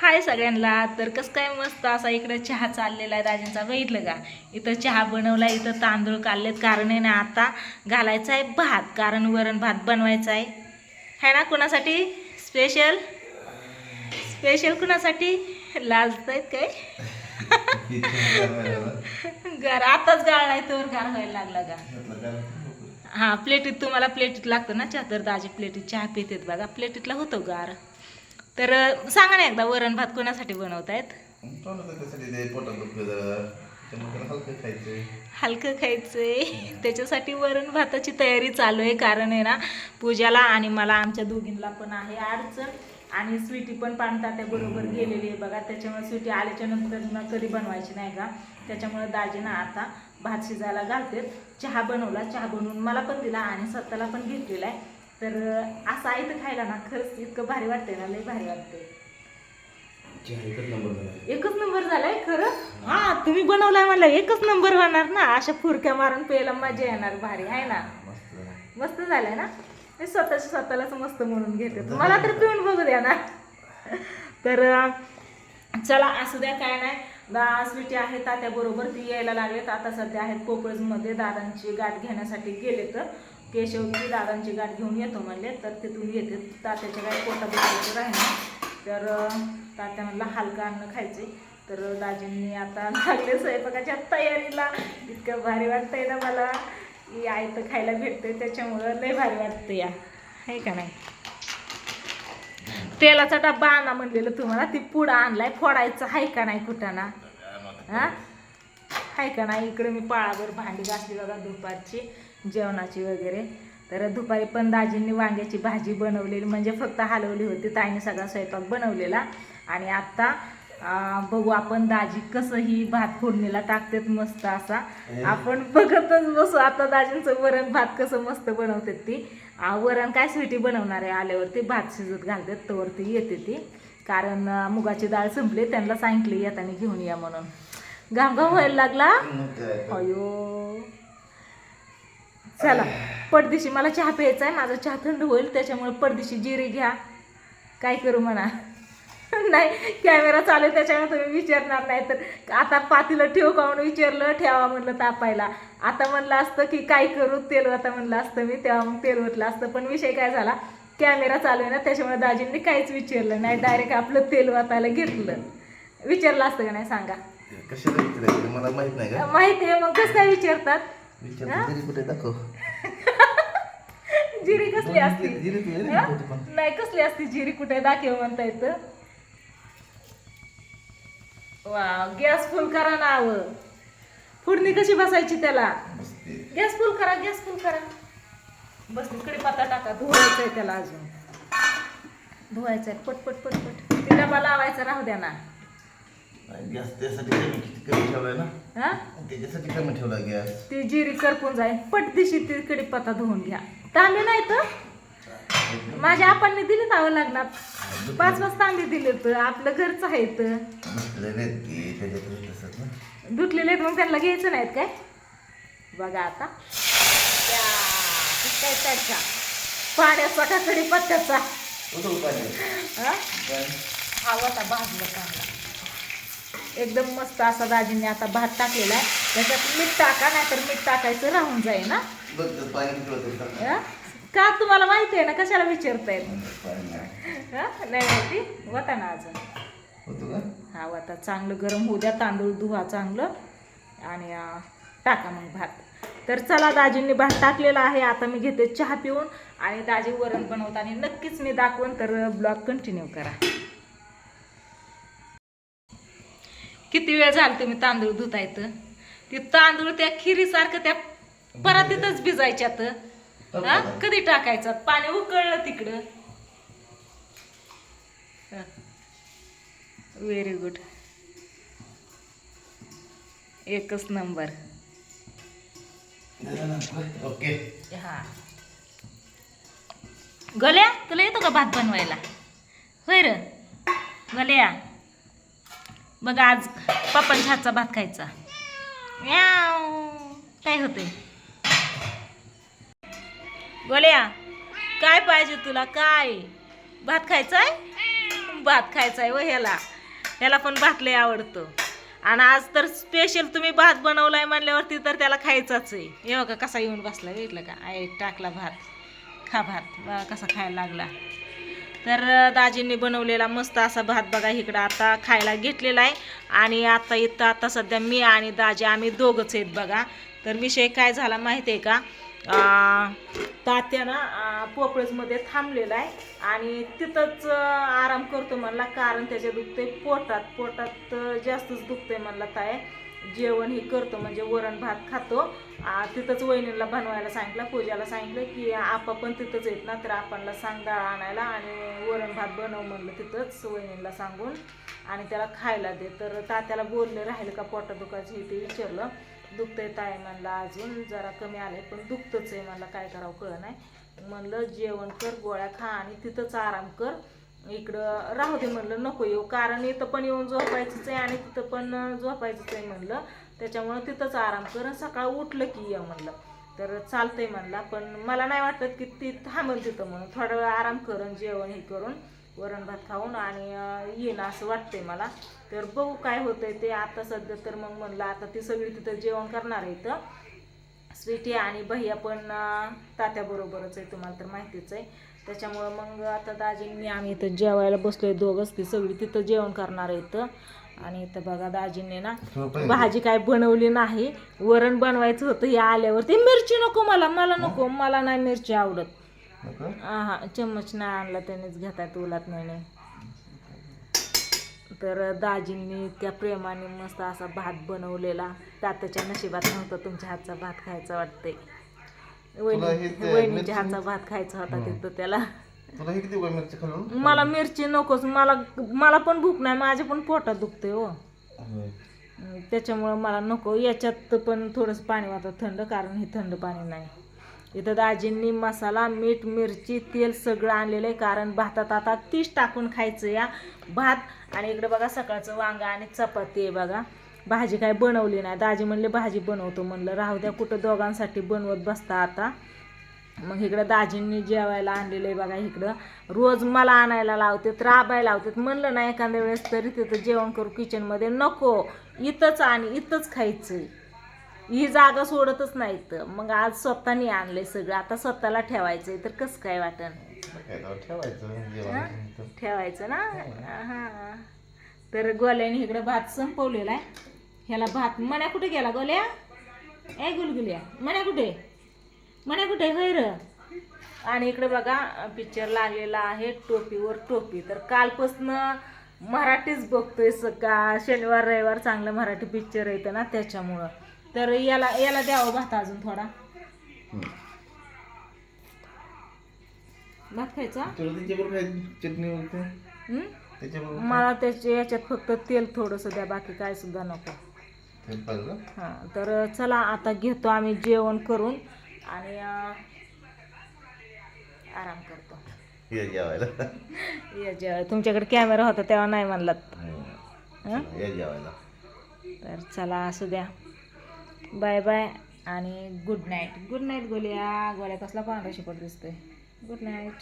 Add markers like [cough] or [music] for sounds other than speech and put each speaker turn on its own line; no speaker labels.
हाय सगळ्यांना. तर कसं काय मस्त असा इकडे चहा चाललेला आहे राजांचा बघितलं का? इथं चहा बनवला इथं तांदूळ काढलेत. कारण आहे ना आता घालायचा आहे भात. कारण वरण भात बनवायचा आहे. है ना कुणासाठी? Special special कुणासाठी? लाजतायत काय? [laughs] गार आताच गाळलाय तर गार व्हायला लागला का? हा प्लेटीत तुम्हाला प्लेटीत लागतं ना चहा? तर दाजी प्लेटीत चहा पितेत बघा. प्लेटीतला होतो गार. तर सांगा ना एकदा वरण भात कोणासाठी बनवतायत? हलकं खायचंय. त्याच्यासाठी वरण भाताची तयारी चालू आहे. कारण आहे ना पूजाला आणि मला आमच्या दोघींना पण आहे अडचण. आणि स्वीटी पण पाणतात्या बरोबर गेलेली आहे बघा. त्याच्यामुळे स्वीटी आल्याच्यानंतर ना कधी बनवायची नाही का? त्याच्यामुळे दाजीना आता भात शिजायला घालते चहा बनवला. चहा बनवून मला पण दिला आणि स्वतःला पण घेतलेला आहे. तर असं आहे तर खायला ना खरंच इतकं भारी वाटतंय ना लई भारी वाटतंय. एकच नंबर झालाय खरं? हा तुम्ही बनवलाय मला एकच नंबर होणार ना. अशा फुरक्या मारून प्यायला मजा येणार भारी आहे ना? मस्त. झालंय ना? मी स्वतःच्या स्वतःलाच मस्त म्हणून घेते. मला तर पिऊन बघू द्या ना. तर चला असू द्या काय नाही. दा स्वीटी आहे तात्याबरोबर ती यायला लागलेत. आता सध्या आहेत पोपळजमध्ये दादांची गाठ घेण्यासाठी गेले तर केशवची दादांची गाठ घेऊन येतो म्हणले तर तिथून येते. तात्याच्या काय पोटा दुखायचं राहिलं तर तात्या म्हणला हलका अन्न खायचे तर दाजींनी आता लागले स्वयंपाकाच्या तयारीला. इतकं भारी वाटतंय ना मला. की आई तर खायला भेटते त्याच्यामुळं लय भारी वाटतं या. आहे का नाही? तेलाचा डब्बा आणा म्हणलेलं तुम्हाला. ती पुढं आणलाय फोडायचं आहे का नाही कुठं ना? हा? आहे का नाही? इकडे मी पाळाभर भांडी घासली बघा दुपारची. जेवणाची वगैरे. तर दुपारी पण दाजींनी वांग्याची भाजी बनवलेली म्हणजे फक्त हलवली होती ताईने सगळा स्वयंपाक बनवलेला. आणि आत्ता बघू आपण दाजी कसं ही भात फोडणीला टाकतात मस्त असा. आपण बघतच बसू आता दाजींचं वरण भात कसं मस्त बनवतात ती. वरण काय स्वीटी बनवणार आहे आल्यावरती भात शिजत घालतात तोवरती येते ती. कारण मुगाची डाळ संपली त्यांना सांगितली येताना घेऊन या म्हणून. घाम घाम व्हायला लागला? अयो. चला पडदिशी मला चहा प्यायचा आहे माझा चहा थंड होईल त्याच्यामुळे पडदिशी जिरे घ्या. काय करू म्हणा. नाही कॅमेरा चालू आहे त्याच्यामुळे तुम्ही विचारणार नाही तर आता पातीला ठेवू का म्हणून विचारलं ठेवा म्हणलं तापायला. आता म्हणलं असतं की काय करू तेल आता म्हणलं असतं मी तेव्हा मग तेल ओतलं असतं. पण विषय काय झाला कॅमेरा चालू आहे ना त्याच्यामुळे दाजींनी काहीच विचारलं नाही डायरेक्ट आपलं तेल वाटायला घेतलं. विचारलं असतं का नाही सांगा.
मला माहीत नाही
माहिती आहे मग कसं काय विचारतात?
विचारतो तरी कुठे दाखव. [laughs]
जिरी कसली असती?
जिरे पण.
नाही कसली असती जिरी? कुठे दाखव म्हणता येतं. वा गॅस फुल करा ना आव. फोडणी कशी बसायची त्याला. गॅस फुल करा गॅस फुल करा. बस इकडे पत्ता टाका धुवायचंय त्याला अजून. धुवायचंय पट पट पट पट. ती डबा लावायचा राहू द्या ना.
गॅस त्यासाठी कमी किती कमी ठेवलाय ना.
हा?
त्याच्यासाठी कमी ठेवला गॅस.
ती जिरी करपून जाईल पट दिशी तिकडे पत्ता धुवून घ्या. तांबे नाही तर? माझ्या आपांनी दिले तावं लागणार पाच पाच तांबे दिले तर आपलं घरचं आहे तर. धुतलेले आहेत मग त्यांना घ्यायचं नाहीत काय? बघा आता. त्या, काय का कडी पत्त्याचा. हा? हा होता भाजला चांगला. एकदम मस्त असा दाजींनी आता भात टाकलेला आहे. त्याच्यात मीठ टाका नाहीतर मीठ टाकायचं राहून जाईल ना? का तुम्हाला माहिती आहे ना कशाला विचारतायत
पाणी नाही.
हा? माहिती? होता ना अजून. हा आता चांगलं गरम होऊ द्या तांदूळ धुवा चांगलं. आणि टाका मग भात. तर चला दाजींनी भात टाकलेला आहे. आता मी घेते चहा पिऊन. आणि दाजी वरण बनवताना नक्कीच मी दाखवून. तर ब्लॉग कंटिन्यू करा. किती वेळ झाला तुम्ही तांदूळ धुतायत? ते तांदूळ त्या खिरीसारखं त्या परातीतच भिजायच्यात. हा? कधी टाकायचं? पाणी उकळलं तिकडं. व्हेरी गुड एकच नंबर?
ओके.
हा. गल्या तुला येतो का भात बनवायला? होय र? गल्या. मग आज पप्पांच्या हातचा भात खायचा. काय होते गोल्या काय पाहिजे तुला? काय? भात खायचा आहे भात खायचा आहे व ह्याला. ह्याला पण भात लय आवडतो. आणि आज तर स्पेशल तुम्ही भात बनवलाय म्हणल्यावरती तर त्याला खायचाच आहे हे बघा कसा येऊन बसला भेटलं का? आई टाकला भात. खा भात. कसा खायला लागला. तर दाजींनी बनवलेला मस्त असा भात बघा इकडं आता खायला घेतलेला आहे. आणि आता इथं आता सध्या मी आणि दाजी आम्ही दोघंच आहेत बघा. तर विषय काय झाला माहिती आहे का तात्यानं तात्या ना थांबलेला आहे. आणि तिथंच आराम करतो म्हणला कारण त्याच्या दुखते पोटात. पोटात जास्तच दुखतंय म्हणला ताय जेवण हे करतो म्हणजे वरण भात खातो. तिथंच वहिनीला बनवायला सांगितलं पूजाला सांगितलं की आपा पण तिथंच येत ना तर आपणला सांग डाळ आणायला आणि वरण भात बनव म्हणलं तिथंच वहिनीला सांगून आणि त्याला खायला दे. तर तात्याला बोलले राहिलं का पोटा दुखायचं? हे ते विचारलं. दुखतंय ताय म्हणलं अजून जरा कमी आलंय पण दुखतंच आहे म्हणलं काय करावं कळ नाही म्हणलं जेवण कर गोळ्या खा आणि तिथंच आराम कर इकडं राहू दे म्हणलं नको येऊ. कारण इथं पण येऊन झोपायचंच आहे आणि तिथं पण झोपायचंच आहे म्हणलं. त्याच्यामुळं तिथंच आराम कर. सकाळ उठलं की ये म्हणलं. तर चालतंय म्हणला. पण मला नाही वाटत की ती थांबन तिथं म्हणून. थोडा वेळ आराम करून जेवण हे करून वरण भात खाऊन आणि येणं असं वाटतंय मला. तर बघू काय होतंय ते. आता सध्या तर मग म्हणलं आता ती सगळी तिथं जेवण करणार आहे इथं. स्वीटी आणि भैया पण तात्याबरोबरच आहे तुम्हाला तर माहितीच आहे. त्याच्यामुळं मग आता दाजींनी आम्ही इथं जेवायला बसलोय दोघंच ती सगळी तिथं जेवण करणार आहे इथं आणि इथं बघा दाजींनी ना भाजी काय बनवली नाही वरण बनवायचं होतं या आल्यावर ते मिरची नको मला मला नको मला नाही मिरची आवडत. हा चम्मच नाही आणला त्यानेच घेतात उलात नाही तर दाजींनी त्या प्रेमाने मस्त असा भात बनवलेला. तात्याच्या नशिबात नव्हतं तुमच्या हातचा भात खायचा वाटतंय.
तुला हे ते
वहिनीच्या
मिरची-
हातचा भात खायचा होता तिथं त्याला.
तुला हे किती मिरची खालून
मला मिरची नकोच मला मला पण भूक नाही माझ्या पण पोटात दुखते हो.
होय.
त्याच्यामुळं मला नको याच्यात पण थोडंसं पाणी वाटतं थंड कारण हे थंड पाणी नाही. इथं दाजींनी मसाला मीठ मिरची तेल सगळं आणलेलं आहे. कारण भातात आता तीच टाकून खायचं या भात. आणि इकडे बघा सकाळचं वांगा आणि चपाती आहे बघा. भाजी काय बनवली नाही. दाजी म्हणले भाजी बनवतो. म्हणलं राहू द्या कुठं दोघांसाठी बनवत बसता आता. मग इकडं दाजींनी जेवायला आणलेलं आहे बघा इकडं. रोज मला आणायला लावते राबायला लावतात. म्हणलं ना एखाद्या वेळेस तरी तिथं जेवण करू किचनमध्ये. नको इथंच आणि इथंच खायचं ही जागा सोडतच नाही तर मग आज स्वतःनी आणलंय सगळं. आता स्वतःला ठेवायचंय तर कसं काय
जेवण
ठेवायचं ना? हा. तर गोल्याने इकडं भात संपवलेला आहे. ह्याला भात. मण्या कुठे गेला गोल्या ए गुलगुल्या मण्या कुठे? मण्या कुठे? होय र. आणि इकडे बघा पिक्चर लागलेला आहे टोपीवर टोपी. तर कालपासनं मराठीच बघतोय स- का शनिवार रविवार चांगलं मराठी पिक्चर येतं ना त्याच्यामुळं. तर याला याला द्यावं भात अजून थोडा. भात खायचा? मला त्याच्या याच्यात फक्त तेल थोडंसं द्या बाकी काय सुद्धा नको. हां तर चला आता घेतो आम्ही जेवण करून आणि आराम करतो.
ये जेवायला. [laughs]
या जेव्हा तुमच्याकडे कॅमेरा होता तेव्हा नाही म्हणलात. हं?
ये जेवायला.
तर चला असू द्या. बाय बाय आणि गुड नाईट. गुड नाईट गोल्या. गोल्या कसला पांढरा शिपट दिसतोय. Good night.